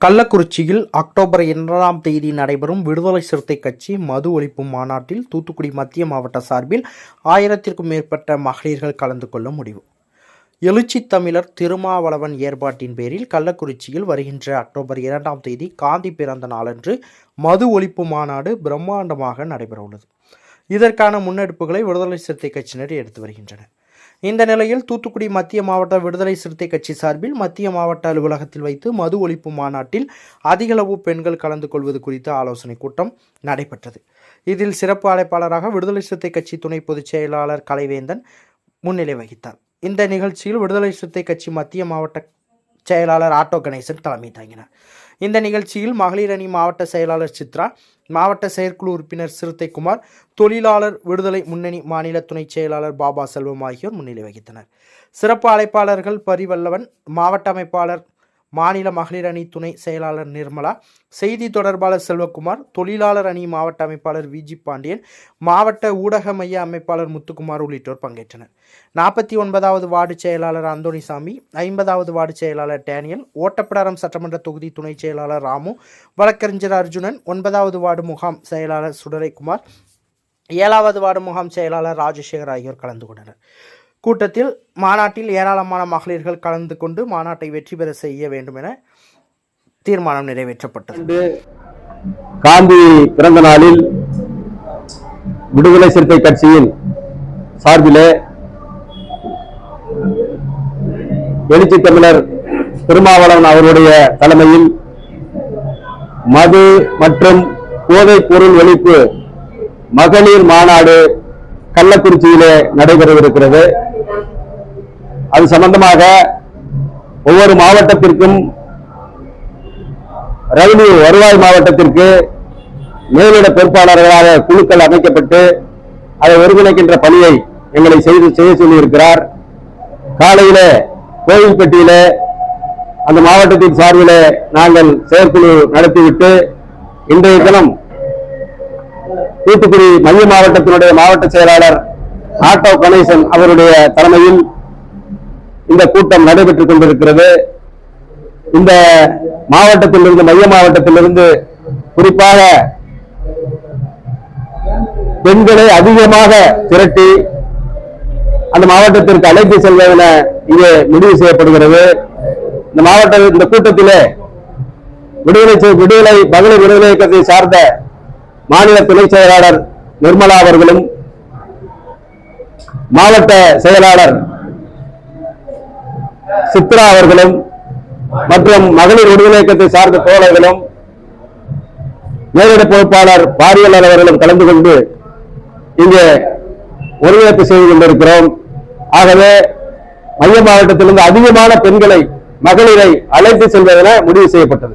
கள்ளக்குறிச்சியில் அக்டோபர் இரண்டாம் தேதி நடைபெறும் விடுதலை சிறுத்தை கட்சி மது ஒழிப்பு மாநாட்டில் தூத்துக்குடி மத்திய மாவட்ட சார்பில் ஆயிரத்திற்கும் மேற்பட்ட மகளிர்கள் கலந்து கொள்ள முடிவு. எழுச்சி தமிழர் திருமாவளவன் ஏற்பாட்டின் பேரில் கள்ளக்குறிச்சியில் வருகின்ற அக்டோபர் இரண்டாம் தேதி காந்தி பிறந்த நாளன்று மது ஒழிப்பு மாநாடு பிரம்மாண்டமாக நடைபெறவுள்ளது. இதற்கான முன்னெடுப்புகளை விடுதலை சிறுத்தை கட்சியினர் எடுத்து வருகின்றனர். இந்த நிலையில் தூத்துக்குடி மத்திய மாவட்ட விடுதலை சிறுத்தை கட்சி சார்பில் மத்திய மாவட்ட அலுவலகத்தில் வைத்து மது ஒழிப்பு மாநாட்டில் அதிகளவு பெண்கள் கலந்து கொள்வது குறித்த ஆலோசனை கூட்டம் நடைபெற்றது. இதில் சிறப்பு அழைப்பாளராக விடுதலை சிறுத்தை கட்சி துணை பொதுச் செயலாளர் கலைவேந்தன் முன்னிலை வகித்தார். இந்த நிகழ்ச்சியில் விடுதலை சிறுத்தை கட்சி மத்திய மாவட்ட செயலாளர் ஆட்டோ கணேசன் தலைமை தாங்கினார். இந்த நிகழ்ச்சியில் மகளிர் அணி மாவட்ட செயலாளர் சித்ரா மாவட்ட செயற்குழு உறுப்பினர் சிறுத்தைக்குமார் தொழிலாளர் விடுதலை முன்னணி மாநில துணைச் செயலாளர் பாபா செல்வம் ஆகியோர் முன்னிலை வகித்தனர். சிறப்பு அழைப்பாளர்கள் பரிவல்லவன் மாவட்ட அமைப்பாளர் மாநில மகளிர் அணி துணை செயலாளர் நிர்மலா செய்தி தொடர்பாளர் செல்வகுமார் தொழிலாளர் அணி மாவட்ட அமைப்பாளர் விஜி பாண்டியன் மாவட்ட ஊடக மைய அமைப்பாளர் முத்துக்குமார் உள்ளிட்டோர் பங்கேற்றனர். நாற்பத்தி ஒன்பதாவது வார்டு செயலாளர் அந்தோணிசாமி ஐம்பதாவது வார்டு செயலாளர் டேனியல் ஓட்டப்பிடாரம் சட்டமன்ற தொகுதி துணை செயலாளர் ராமு வழக்கறிஞர் அர்ஜுனன் ஒன்பதாவது வார்டு முகாம் செயலாளர் சுடலைக்குமார் ஏழாவது வார்டு முகாம் செயலாளர் ராஜசேகர் ஆகியோர் கலந்து கொண்டனர். கூட்டத்தில் மாநாட்டில் ஏராளமான மகளிர்கள் கலந்து கொண்டு மாநாட்டை வெற்றி பெற செய்ய வேண்டும் என தீர்மானம் நிறைவேற்றப்பட்டது. காந்தி பிறந்த நாளில் விடுதலை சிறுத்தை கட்சியின் சார்பிலே எழுச்சி தமிழர் திருமாவளவன் அவருடைய தலைமையில் மது மற்றும் போதைப் பொருள் ஒழிப்பு மகளிர் மாநாடு கள்ளக்குறிச்சியிலே நடைபெறவிருக்கிறது. அது சம்பந்தமாக ஒவ்வொரு மாவட்டத்திற்கும் ரெவன்யூ வருவாய் மாவட்டத்திற்கு மேலிட பொறுப்பாளர்களாக குழுக்கள் அமைக்கப்பட்டு அதை ஒருங்கிணைக்கின்ற பணியை எங்களை செய்து செய்ய சொல்லியிருக்கிறார். காலையில கோவில்பட்டியில அந்த மாவட்டத்தின் சார்பில் நாங்கள் செயற்குழு நடத்திவிட்டு இன்றைய தினம் தூத்துக்குடி மைய மாவட்டத்தினுடைய மாவட்ட செயலாளர் ஆட்டோ கணேசன் அவருடைய தலைமையில் இந்த கூட்டம் நடைபெற்றுக் கொண்டிருக்கிறது. இந்த மாவட்டத்திலிருந்து மைய மாவட்டத்திலிருந்து குறிப்பாக பெண்களை அதிகமாக திரட்டி அந்த மாவட்டத்திற்கு அழைத்து செல்வதென இங்கே முடிவு செய்யப்படுகிறது. இந்த மாவட்ட இந்த கூட்டத்திலே விடுதலை விடுதலை மகளிர் விடுதலை இயக்கத்தை சார்ந்த மாநில துணை செயலாளர் நிர்மலா அவர்களும் மாவட்ட செயலாளர் சித்ரா அவர்களும் மற்றும் மகளிர் விடுதலை இயக்கத்தை சார்ந்த தோழர்களும் நேரடி பொறுப்பாளர் பாரியலர் அவர்களும் கலந்து கொண்டு இங்கே ஒருங்கிணைப்பு செய்து கொண்டிருக்கிறோம். ஆகவே மைய மாவட்டத்திலிருந்து அதிகமான பெண்களை மகளிரை அழைத்து செல்வதென முடிவு செய்யப்பட்டது.